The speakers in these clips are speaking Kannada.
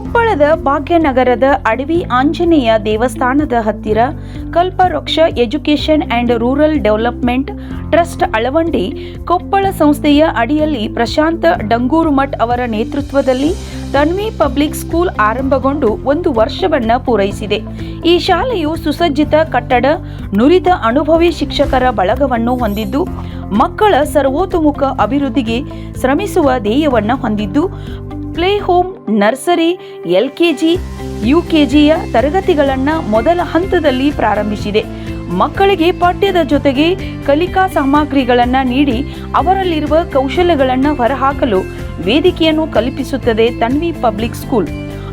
ಕೊಪ್ಪಳದ ಭಾಗ್ಯನಗರದ ಅಡವಿ ಆಂಜನೇಯ ದೇವಸ್ಥಾನದ ಹತ್ತಿರ Kalpavriksha education and rural development trust Alawandi Koppal ಸಂಸ್ಥೆಯ ಅಡಿಯಲ್ಲಿ ಪ್ರಶಾಂತ್ ಡಂಗೂರುಮಠ್ ಅವರ ನೇತೃತ್ವದಲ್ಲಿ ತನ್ವಿ ಪಬ್ಲಿಕ್ ಸ್ಕೂಲ್ ಆರಂಭಗೊಂಡು ಒಂದು ವರ್ಷವನ್ನು ಪೂರೈಸಿದೆ. ಈ ಶಾಲೆಯು ಸುಸಜ್ಜಿತ ಕಟ್ಟಡ, ನುರಿತ ಅನುಭವಿ ಶಿಕ್ಷಕರ ಬಳಗವನ್ನು ಹೊಂದಿದ್ದು, ಮಕ್ಕಳ ಸರ್ವೋತ್ತಮುಖ ಅಭಿವೃದ್ಧಿಗೆ ಶ್ರಮಿಸುವ ಧ್ಯೇಯವನ್ನು ಹೊಂದಿದ್ದು ಪ್ಲೇ ಹೋಮ್, ನರ್ಸರಿ, ಎಲ್ಕೆಜಿ, ಯುಕೆಜಿಯ ತರಗತಿಗಳನ್ನು ಮೊದಲ ಹಂತದಲ್ಲಿ ಪ್ರಾರಂಭಿಸಿದೆ. ಮಕ್ಕಳಿಗೆ ಪಠ್ಯದ ಜೊತೆಗೆ ಕಲಿಕಾ ಸಾಮಗ್ರಿಗಳನ್ನು ನೀಡಿ ಅವರಲ್ಲಿರುವ ಕೌಶಲ್ಯಗಳನ್ನು ಹೊರಹಾಕಲು ವೇದಿಕೆಯನ್ನು ಕಲ್ಪಿಸುತ್ತದೆ ತನ್ವಿ ಪಬ್ಲಿಕ್ ಸ್ಕೂಲ್.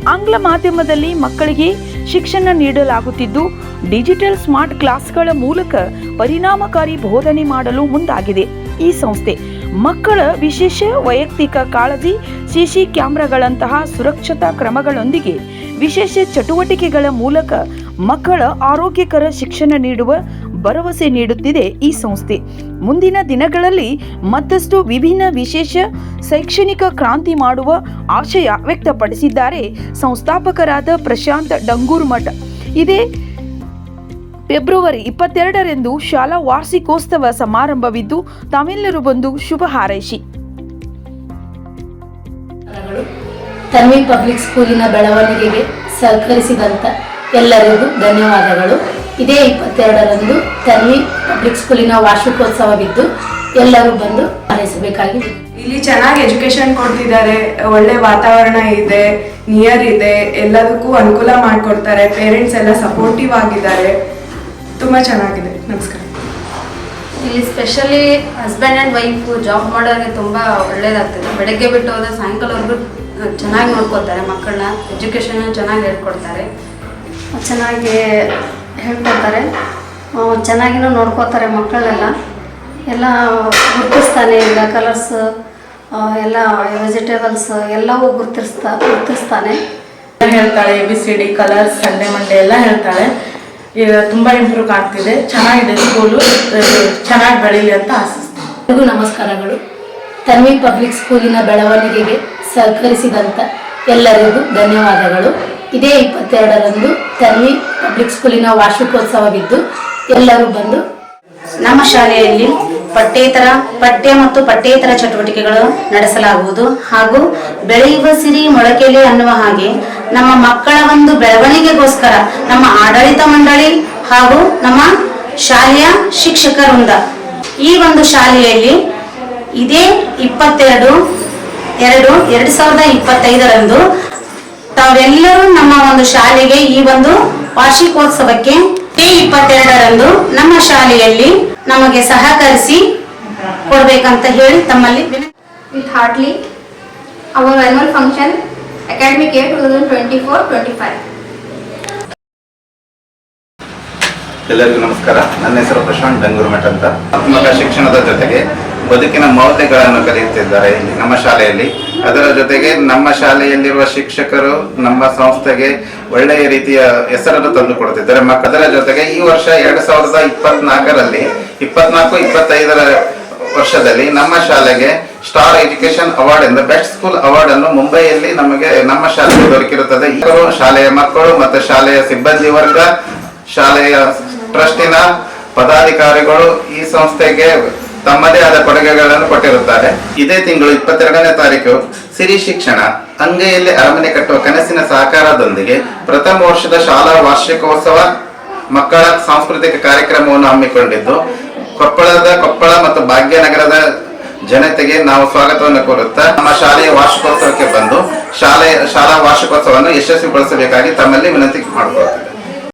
ಆಂಗ್ಲ ಮಾಧ್ಯಮದಲ್ಲಿ ಮಕ್ಕಳಿಗೆ ಶಿಕ್ಷಣ ನೀಡಲಾಗುತ್ತಿದ್ದು, ಡಿಜಿಟಲ್ ಸ್ಮಾರ್ಟ್ ಕ್ಲಾಸ್ಗಳ ಮೂಲಕ ಪರಿಣಾಮಕಾರಿ ಬೋಧನೆ ಮಾಡಲು ಮುಂದಾಗಿದೆ ಈ ಸಂಸ್ಥೆ. ಮಕ್ಕಳ ವಿಶೇಷ ವೈಯಕ್ತಿಕ ಕಾಳಜಿ ಸಿಸಿ ಕ್ಯಾಮ್ರಾಗಳಂತಹ ಸುರಕ್ಷತಾ ಕ್ರಮಗಳೊಂದಿಗೆ ವಿಶೇಷ ಚಟುವಟಿಕೆಗಳ ಮೂಲಕ ಮಕ್ಕಳ ಆರೋಗ್ಯಕರ ಶಿಕ್ಷಣ ನೀಡುವ ಭರವಸೆ ನೀಡುತ್ತಿದೆ ಈ ಸಂಸ್ಥೆ. ಮುಂದಿನ ದಿನಗಳಲ್ಲಿ ಮತ್ತಷ್ಟು ವಿಭಿನ್ನ ವಿಶೇಷ ಶೈಕ್ಷಣಿಕ ಕ್ರಾಂತಿ ಮಾಡುವ ಆಶಯ ವ್ಯಕ್ತಪಡಿಸಿದ್ದಾರೆ ಸಂಸ್ಥಾಪಕರಾದ ಪ್ರಶಾಂತ್ ಡಂಗೂರ್ಮಠ. ಇದೇ ಫೆಬ್ರವರಿ ಇಪ್ಪತ್ತೆರಡರಂದು ಶಾಲಾ ವಾರ್ಷಿಕೋತ್ಸವ ಸಮಾರಂಭವಿದ್ದು ತಮಿಳರು ಬಂದು ಶುಭ ಹಾರೈಸಿ. ತನ್ವಿ ಪಬ್ಲಿಕ್ ಸ್ಕೂಲಿನ ಬೆಳವಣಿಗೆಗೆ ಸಹಕರಿಸಿದಂತ ಎಲ್ಲರಿಗೂ ಧನ್ಯವಾದಗಳು. ಇದೇ ಇಪ್ಪತ್ತೆರಡರಂದು ತನ್ವಿ ಪಬ್ಲಿಕ್ ಸ್ಕೂಲಿನ ವಾರ್ಷಿಕೋತ್ಸವವಿದ್ದು ಎಲ್ಲರೂ ಬಂದು ಹಾರೈಸಬೇಕಾಗಿದೆ. ಇಲ್ಲಿ ಚೆನ್ನಾಗಿ ಎಜುಕೇಶನ್ ಕೊಡ್ತಿದ್ದಾರೆ ಒಳ್ಳೆ ವಾತಾವರಣ ಇದೆ ನಿಯರ್ ಇದೆ ಎಲ್ಲದಕ್ಕೂ ಅನುಕೂಲ ಮಾಡಿಕೊಡ್ತಾರೆ ಪೇರೆಂಟ್ಸ್ ಎಲ್ಲ ಸಪೋರ್ಟಿವ್ ಆಗಿದ್ದಾರೆ. ತುಂಬಾ ಚೆನ್ನಾಗಿದೆ. ನಮಸ್ಕಾರ. ಇಲ್ಲಿ specially husband and wife job ಮಾಡೋರಿಗೆ ತುಂಬ ಒಳ್ಳೇದಾಗ್ತದೆ. ಬೆಳಗ್ಗೆ ಬಿಟ್ಟು ಹೋದ್ರೆ ಸಾಯಂಕಾಲವರೆಗೂ ಚೆನ್ನಾಗಿ ನೋಡ್ಕೊತಾರೆ ಮಕ್ಕಳನ್ನ. ಎಜುಕೇಷನ್ ಚೆನ್ನಾಗಿ ಹೇಳ್ಕೊಡ್ತಾರೆ. ಚೆನ್ನಾಗಿ ಹೇಳ್ಕೊಡ್ತಾರೆ. ಚೆನ್ನಾಗಿನೂ ನೋಡ್ಕೋತಾರೆ ಮಕ್ಕಳೆಲ್ಲ ಎಲ್ಲ ಗುರ್ತಿಸ್ತಾನೆ ಈಗ ಕಲರ್ಸ್ ಎಲ್ಲ ವೆಜಿಟೇಬಲ್ಸ್ ಎಲ್ಲವೂ ಗುರ್ತಿಸ್ತಾ ಗುರ್ತಿಸ್ತಾನೆ. ಹೇಳ್ತಾಳೆ A B C D colours Sunday Monday ಎಲ್ಲ ಹೇಳ್ತಾಳೆ. ಈಗ ತುಂಬ ಇಂಪ್ರೂವ್ ಆಗ್ತಿದೆ. ಚೆನ್ನಾಗಿದೆ ಸ್ಕೂಲು. ಚೆನ್ನಾಗಿ ಬೆಳೀಲಿ ಅಂತ ಆಶಿಸ್ತೀನಿ. ಎಲ್ಲರಿಗೂ ನಮಸ್ಕಾರಗಳು. ತನ್ವಿ ಪಬ್ಲಿಕ್ ಸ್ಕೂಲಿನ ಬೆಳವಣಿಗೆಗೆ ಸಹಕರಿಸಿದಂತ ಎಲ್ಲರಿಗೂ ಧನ್ಯವಾದಗಳು. ಇದೇ ಇಪ್ಪತ್ತೆರಡರಂದು ತನ್ವಿ ಪಬ್ಲಿಕ್ ಸ್ಕೂಲಿನ ವಾರ್ಷಿಕೋತ್ಸವವಿದ್ದು ಎಲ್ಲರೂ ಬಂದು ನಮ್ಮ ಶಾಲೆಯಲ್ಲಿ ಪಠ್ಯೇತರ ಪಠ್ಯ ಮತ್ತು ಪಠ್ಯೇತರ ಚಟುವಟಿಕೆಗಳು ನಡೆಸಲಾಗುವುದು ಹಾಗೂ ಬೆಳೆಯುವ ಸಿರಿ ಮೊಳಕೆಲೆ ಅನ್ನುವ ಹಾಗೆ ನಮ್ಮ ಮಕ್ಕಳ ಒಂದು ಬೆಳವಣಿಗೆಗೋಸ್ಕರ ನಮ್ಮ ಆಡಳಿತ ಮಂಡಳಿ ಹಾಗೂ ನಮ್ಮ ಶಾಲೆಯ ಶಿಕ್ಷಕ ವೃಂದ ಈ ಒಂದು ಶಾಲೆಯಲ್ಲಿ ಇದೇ ಇಪ್ಪತ್ತೆರಡು, ಎರಡು ಎರಡು ಸಾವಿರದ ಇಪ್ಪತ್ತೈದರಂದು ತಾವೆಲ್ಲರೂ ನಮ್ಮ ಒಂದು ಶಾಲೆಗೆ ಈ ಒಂದು ವಾರ್ಷಿಕೋತ್ಸವಕ್ಕೆ ಮೇ ಇಪ್ಪತ್ತೆರಡರಂದು ನಮ್ಮ ಶಾಲೆಯಲ್ಲಿ ನಮಗೆ ಸಹಕರಿಸಿ ಕೊಡಬೇಕಂತ ಹೇಳಿ ತಮ್ಮಲ್ಲಿ ವಿನಂತಿ. Heartly our annual function academic year 2024-25. ಎಲ್ಲರಿಗೂ ನಮಸ್ಕಾರ. ನನ್ನ ಹೆಸರು ಪ್ರಶಾಂತ್ ಡಂಗೂರ್ಮಠ್ ಅಂತ. ಆತ್ಮಕ ಶಿಕ್ಷಣದ ಜೊತೆಗೆ ಬದುಕಿನ ಮೌಲ್ಯಗಳನ್ನು ಕಲಿಯುತ್ತಿದ್ದಾರೆ ಇಲ್ಲಿ ನಮ್ಮ ಶಾಲೆಯಲ್ಲಿ. ಅದರ ಜೊತೆಗೆ ನಮ್ಮ ಶಾಲೆಯಲ್ಲಿರುವ ಶಿಕ್ಷಕರು, ನಮ್ಮ ಸಂಸ್ಥೆಗೆ ಒಳ್ಳೆಯ ರೀತಿಯ ಹೆಸರನ್ನು ತಂದು ಕೊಡುತ್ತಿದ್ದಾರೆ. ಮಕ್ಕ- ಅದರ ಜೊತೆಗೆ ಈ ವರ್ಷ ಎರಡ್ ಸಾವಿರದ ಇಪ್ಪತ್ನಾಲ್ಕರಲ್ಲಿ, ಇಪ್ಪತ್ನಾಲ್ಕು, ಇಪ್ಪತ್ತೈದರ ವರ್ಷದಲ್ಲಿ ನಮ್ಮ ಶಾಲೆಗೆ ಸ್ಟಾರ್ ಎಜುಕೇಶನ್ ಅವಾರ್ಡ್ ಅಂದ್ರೆ ಬೆಸ್ಟ್ ಸ್ಕೂಲ್ ಅವಾರ್ಡ್ ಅನ್ನು ಮುಂಬೈಯಲ್ಲಿ ನಮಗೆ ನಮ್ಮ ಶಾಲೆಗೆ ದೊರಕಿರುತ್ತದೆ. ಇವರು ಶಾಲೆಯ ಮಕ್ಕಳು ಮತ್ತು ಶಾಲೆಯ ಸಿಬ್ಬಂದಿ ವರ್ಗ, ಶಾಲೆಯ ಟ್ರಸ್ಟಿನ ಪದಾಧಿಕಾರಿಗಳು ಈ ಸಂಸ್ಥೆಗೆ ತಮ್ಮದೇ ಆದ ಕೊಡುಗೆಗಳನ್ನು ಕೊಟ್ಟಿರುತ್ತಾರೆ. ಇದೇ ತಿಂಗಳು ಇಪ್ಪತ್ತೆರಡನೇ ತಾರೀಕು ಸಿರಿ ಶಿಕ್ಷಣ, ಅಂಗೈಯಲ್ಲಿ ಅರಮನೆ ಕಟ್ಟುವ ಕನಸಿನ ಸಹಕಾರದೊಂದಿಗೆ ಪ್ರಥಮ ವರ್ಷದ ಶಾಲಾ ವಾರ್ಷಿಕೋತ್ಸವ ಮಕ್ಕಳ ಸಾಂಸ್ಕೃತಿಕ ಕಾರ್ಯಕ್ರಮವನ್ನು ಹಮ್ಮಿಕೊಂಡಿದ್ದು ಕೊಪ್ಪಳದ ಕೊಪ್ಪಳ ಮತ್ತು ಭಾಗ್ಯನಗರದ ಜನತೆಗೆ ನಾವು ಸ್ವಾಗತವನ್ನು ಕೋರುತ್ತಾ ನಮ್ಮ ಶಾಲೆಯ ವಾರ್ಷಿಕೋತ್ಸವಕ್ಕೆ ಬಂದು ಶಾಲೆಯ ಶಾಲಾ ವಾರ್ಷಿಕೋತ್ಸವವನ್ನು ಯಶಸ್ವಿಗೊಳಿಸಬೇಕಾಗಿ ತಮ್ಮಲ್ಲಿ ವಿನಂತಿ ಮಾಡಿಕೊಳ್ತೇವೆ.